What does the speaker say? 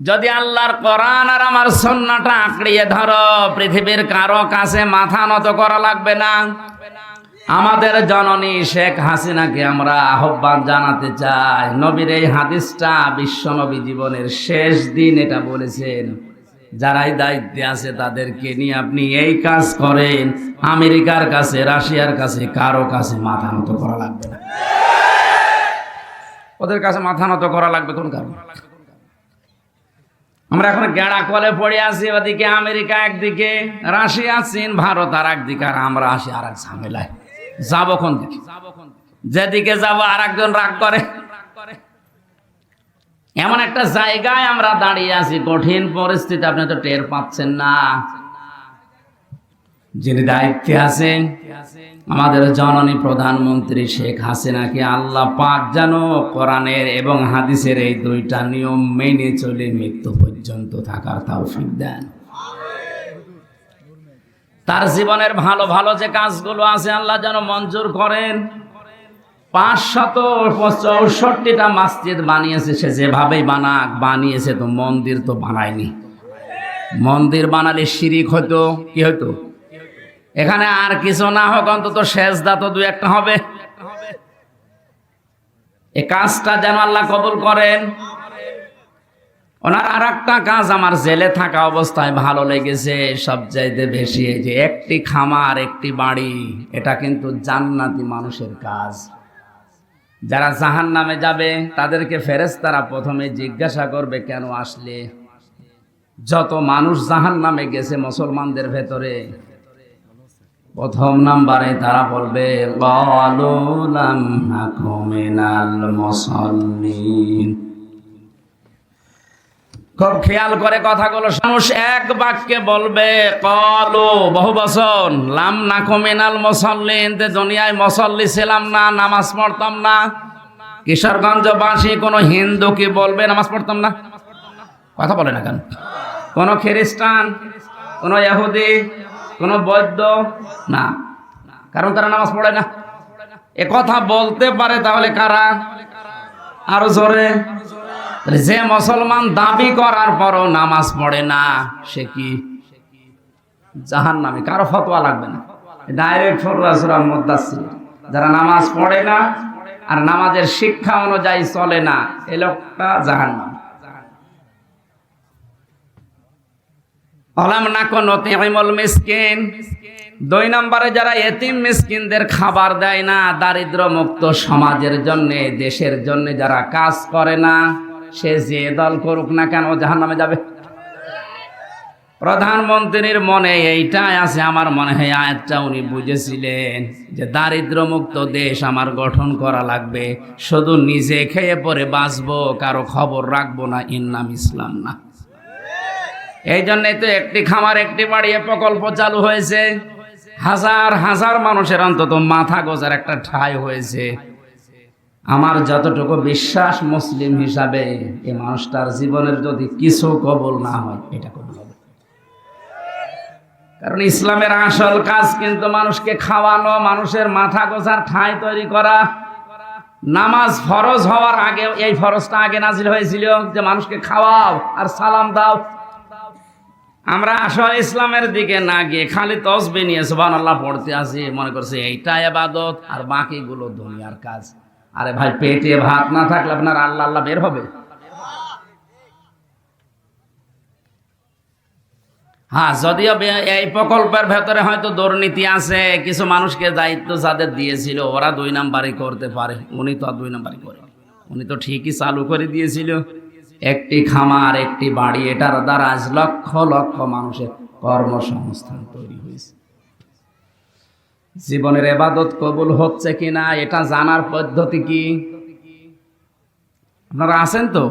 যদি আল্লাহর কোরআন আর আমার সন্নাটা আঁকড়িয়ে ধরো, পৃথিবীর কারও কাছে মাথা নত করা লাগবে না। আমাদের জননী শেখ হাসিনাকে আমরা আহ্বান জানাতে চাই। নবীর এই হাদিসটা বিশ্ব নবী জীবনের শেষ দিন এটা বলেছেন। যারাই দায়িত্বে আছে তাদেরকে নিয়ে আপনি এই কাজ করেন। আমেরিকার কাছে, রাশিয়ার কাছে, কারও কাছে মাথা নত করা লাগবে না। ওদের কাছে মাথা নত করা লাগবে কোন কারণ? আমরা এখন গেড়া কলে পড়ে আছি, ওদিকে আমেরিকা একদিকে, রাশিয়া, চীন, ভারত আর একদিকে, আর আমরা আসি আর এক ঝামেলায়। যাব কোন দিকে? যেদিকে যাব আর একজন রাগ করে। এমন একটা জায়গায় আমরা দাঁড়িয়ে আছি, কঠিন পরিস্থিতি, আপনি তো টের পাচ্ছেন না। যিনি দায়িত্বে আছেন, আমাদের জননী প্রধানমন্ত্রী শেখ হাসিনাকে আল্লাহ পাক যেন কোরআনের এবং হাদিসের এই দুইটা নিয়ম মেনে চলে মৃত্যু পর্যন্ত থাকার তৌফিক দেন। তার জীবনের ভালো ভালো যে কাজগুলো আছে আল্লাহ যেন মঞ্জুর করেন। পাঁচশত চৌষট্টিটা মসজিদ বানিয়েছে, সে যেভাবেই বানাক, বানিয়েছে তো মন্দির তো বানায়নি। মন্দির বানালে শিরিক হতো কি হতো এখানে আর কিছু না হোক, অন্তত শেষদা তো দু একটা হবে। এই কাজটা যেন আল্লাহ কবুল করেন। ওনার আর একটা কাজ আমার জেলে থাকা অবস্থায় ভালো লেগেছে সবচাইতে বেশি যে একটি খামার, একটি বাড়ি, এটা কিন্তু জান্নাতি মানুষের কাজ যারা জাহান নামে যাবে, তাদেরকে ফেরেস তারা প্রথমে জিজ্ঞাসা করবে, কেন আসলে যত মানুষ জাহান নামে গেছে মুসলমানদের ভেতরে, প্রথম নাম্বারে তারা বলবে "ক্বালুলাম নাকু মিনাল মুসাল্লিন।" খুব খেয়াল করে কথাগুলো। মানুষ এক বাক্যে বলবে, কলো, বহু বছর লাম না কমিনাল মুসল্লিন। তে দুনিয়ায় মুসল্লি ছিলাম না, নামাজ পড়তাম না। কিশোরগঞ্জ কিশোরগঞ্জবাসী কোনো হিন্দু কি বলবে, নামাজ পড়তাম না? কথা বলে না কেন? কোনো খ্রিস্টান, কোনো ইহুদি, কোনো বৈদ্য না। কারণ তারা নামাজ পড়ে না। এ কথা বলতে পারে তাহলে কারা? আরও জোরে। যে মুসলমান দাবি করার পরও নামাজ পড়ে না, সে কি? জাহান নামে কারও ফতোয়া লাগবে না। ডাইরেক্ট ফতোয়া সুরা মুদাসসির। যারা নামাজ পড়ে না আর নামাজের শিক্ষা অনুযায়ী চলে না, এ লোকটা জাহান নাম অলাম না কোন মিসকিন। দুই নম্বরে যারা এতিম মিসকিনদের খাবার দেয় না দারিদ্র মুক্ত সমাজের জন্য, দেশের জন্য যারা কাজ করে না সে যে দল করুক না কেন জাহান নামে যাবে। প্রধানমন্ত্রীর মনে এইটাই আছে, আমার মনে হয় আয়াতটা উনি বুঝেছিলেন যে দারিদ্র মুক্ত দেশ আমার গঠন করা লাগবে, শুধু নিজে খেয়ে পরে বাঁচবো, কারও খবর রাখব না, এর ইসলাম না। এই জন্যই তো একটি খামার, একটি বাড়ি প্রকল্প চালু হয়েছে। হাজার হাজার মানুষের অন্তত মাথা গোজার একটা ঠাই হয়েছে। আমার যতটুকু বিশ্বাস মুসলিম হিসাবে, এই মানুষটার জীবনের যদি কিছু কবল না হয়, এটা কবল হবে। কারণ ইসলামের আসল কাজ কিন্তু মানুষকে খাওয়ানো, মানুষের মাথা গোছার, ঠাঁই তৈরি করা। নামাজ ফরজ হওয়ার আগে এই ফরজটা আগে নাজিল হয়েছিল যে মানুষকে খাওয়াও আর সালাম দাও। আমরা আসল ইসলামের দিকে না গিয়ে খালি তসবে নিয়ে সুবান আল্লাহ পড়তে আসি, মনে করছে এইটা এবাদত আর বাকিগুলো দুনিয়ার কাজ। আরে ভাই, পেটে ভাত না থাকলে আপনার আল্লাহ আল্লাহ বের হবে। হ্যাঁ যদিও এই প্রকল্পের ভেতরে হয়তো দুর্নীতি আছে, কিছু মানুষকে দায়িত্ব যাদের দিয়েছিল, ওরা দুই নাম্বারই করতে পারে। উনি তো আর দুই নাম্বারই করে। উনি তো ঠিকই চালু করে দিয়েছিল। একটি খামার, একটি বাড়ি, এটার দ্বারা আজ লক্ষ লক্ষ মানুষের কর্মসংস্থান তৈরি হয়েছে। জীবনের এবাদত কবুল হচ্ছে কিনা এটা জানার পদ্ধতি কি? আপনারা আছেন তো?